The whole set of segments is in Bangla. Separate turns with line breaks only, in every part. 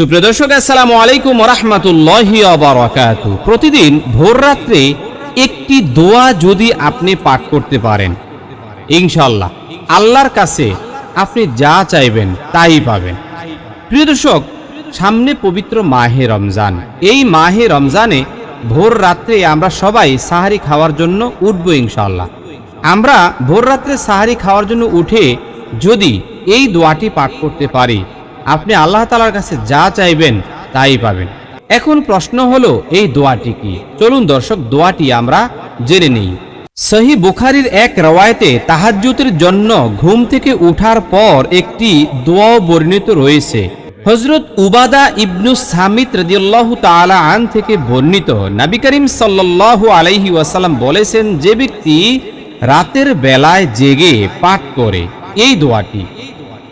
সুপ্রিয় দর্শক, আসসালামু আলাইকুম রহমতুল্লাহি অবরাকাত প্রতিদিন ভোর রাত্রে একটি দোয়া যদি আপনি পাঠ করতে পারেন ইনশাল্লাহ আল্লাহর কাছে আপনি যা চাইবেন তাই পাবেন। প্রিয় দর্শক, সামনে পবিত্র মাহে রমজান। এই মাহে রমজানে ভোর রাত্রে আমরা সবাই সাহারি খাওয়ার জন্য উঠব ইনশাল্লাহ আমরা ভোর রাত্রে সাহারি খাওয়ার জন্য উঠে যদি এই দোয়াটি পাঠ করতে পারি আপনি আল্লাহ তালার কাছে যা চাইবেন তাই পাবেন। এখন প্রশ্ন হলো, এই দোয়াটি কি? চলুন দর্শক, দোয়াটি আমরা জেনে নেই। সহি বুখারির এক রওয়ায়তে তাহাজ্জুতের জন্য ঘুম থেকে উঠার পর একটি দোয়াও বর্ণিত রয়েছে। হজরত উবাদা ইবনু সামিত রদিয়াল্লাহু তাআলা আন থেকে বর্ণিত। নবী করিম সাল্লাল্লাহু আলাইহি ওয়াসাল্লাম বলেছেন, যে ব্যক্তি রাতের বেলায় জেগে পাঠ করে, এই দোয়াটি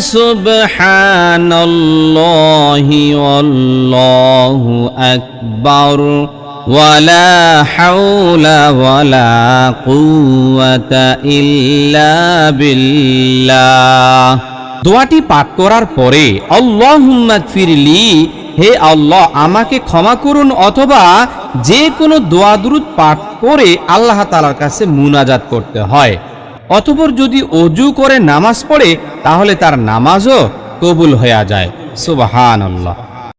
সুবহানাল্লাহি আল্লাহু আকবার ওয়ালা হাওলা ওয়ালা কুওয়াতা ইল্লা বিল্লাহ। দোয়াটি পাঠ করার পরে আল্লাহুম্মা ফিরলি হে আল্লাহ, আমাকে ক্ষমা করুন অথবা যে কোনো দোয়া দুরুদ পাঠ করে আল্লাহ তালার কাছে মুনাজাত করতে হয়। অতপর যদি অজু করে নামাজ পড়ে তাহলে তার নামাজও কবুল হয়ে যায়। সুবাহান আল্লাহ